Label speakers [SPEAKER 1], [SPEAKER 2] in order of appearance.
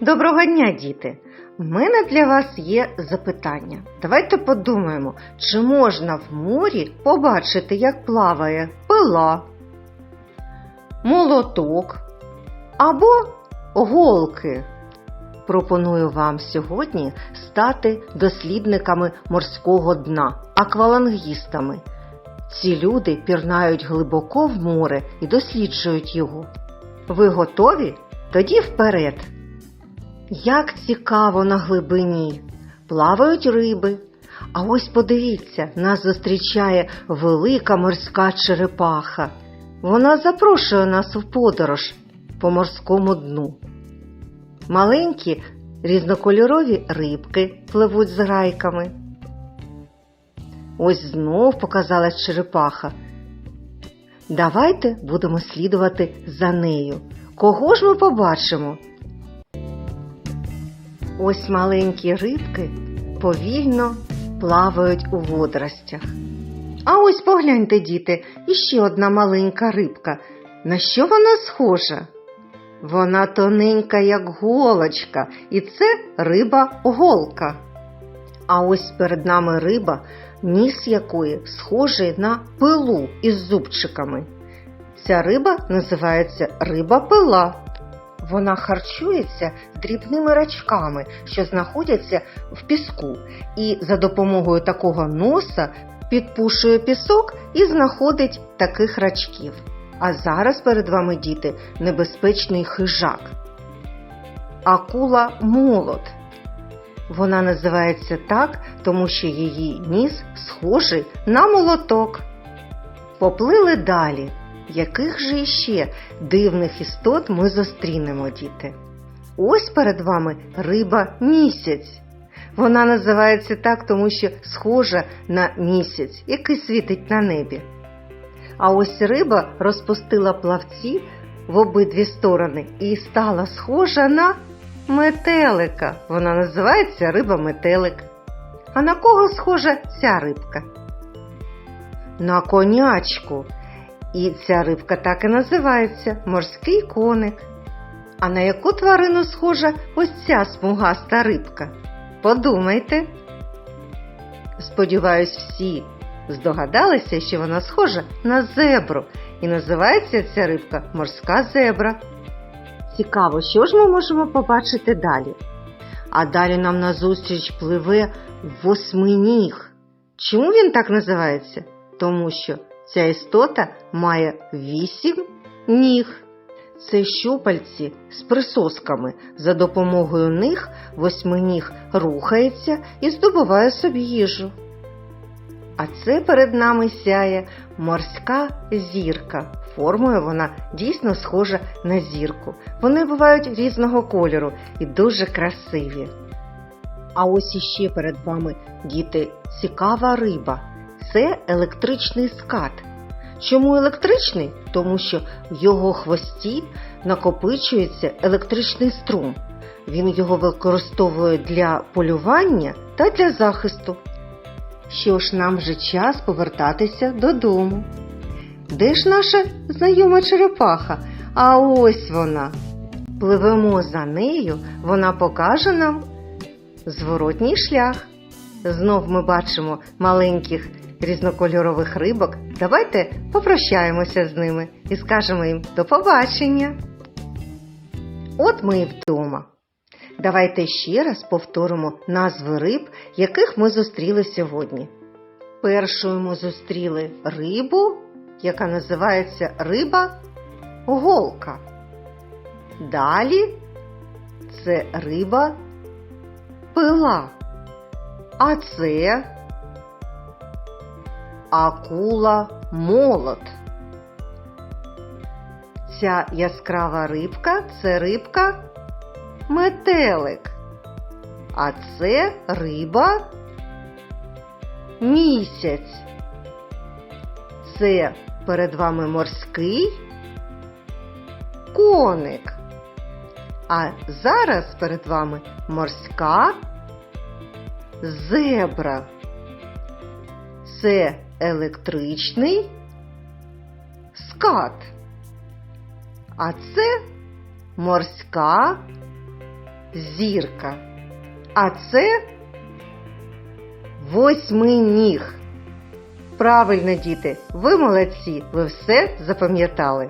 [SPEAKER 1] Доброго дня, діти! У мене для вас є запитання. Давайте подумаємо, чи можна в морі побачити, як плаває пила, молоток або голки. Пропоную вам сьогодні стати дослідниками морського дна, аквалангістами. Ці люди пірнають глибоко в море і досліджують його. Ви готові? Тоді вперед! Як цікаво на глибині. Плавають риби. А ось подивіться, нас зустрічає велика морська черепаха. Вона запрошує нас в подорож по морському дну. Маленькі різнокольорові рибки пливуть з грайками. Ось знов показалась черепаха. Давайте будемо слідувати за нею. Кого ж ми побачимо? Ось маленькі рибки повільно плавають у водоростях. А ось погляньте, діти, іще одна маленька рибка. На що вона схожа? Вона тоненька, як голочка, і це риба-голка. А ось перед нами риба, ніс якої схожий на пилу із зубчиками. Ця риба називається риба-пила. Вона харчується дрібними рачками, що знаходяться в піску, і за допомогою такого носа підпушує пісок і знаходить таких рачків. А зараз перед вами, діти, небезпечний хижак. Акула молот. Вона називається так, тому що її ніс схожий на молоток. Поплили далі. Яких же іще дивних істот ми зустрінемо, діти? Ось перед вами риба місяць. Вона називається так, тому що схожа на місяць, який світить на небі. А ось риба розпустила плавці в обидві сторони і стала схожа на метелика. Вона називається риба-метелик. А на кого схожа ця рибка? На конячку. І ця рибка так і називається морський коник. А на яку тварину схожа ось ця смугаста рибка? Подумайте. Сподіваюсь, всі здогадалися, що вона схожа на зебру, і називається ця рибка морська зебра. Цікаво, що ж ми можемо побачити далі? А далі нам назустріч пливе восьминіг. Чому він так називається? Тому що Ця істота має вісім ніг. Це щупальці з присосками. За допомогою них восьминіг рухається і здобуває собі їжу. А це перед нами сяє морська зірка. Формою вона дійсно схожа на зірку. Вони бувають різного кольору і дуже красиві. А ось іще перед вами, діти, цікава риба це електричний скат. Чому електричний? Тому що в його хвості накопичується електричний струм. Він його використовує для полювання та для захисту. Що ж, нам вже час повертатися додому. Де ж наша знайома черепаха? А ось вона. Пливемо за нею, вона покаже нам зворотній шлях. Знов ми бачимо маленьких різнокольорових рибок. Давайте попрощаємося з ними і скажемо їм до побачення. От ми і вдома. Давайте ще раз повторимо назви риб, яких ми зустріли сьогодні. Першою ми зустріли рибу, яка називається риба голка. Далі це риба пила. А це акула молот. Ця яскрава рибка це рибка метелик. А це риба місяць. Це перед вами морський коник. А зараз перед вами морська зебра. Це електричний скат. А це морська зірка. А це восьминіг. Правильно, діти, ви молодці, ви все запам'ятали.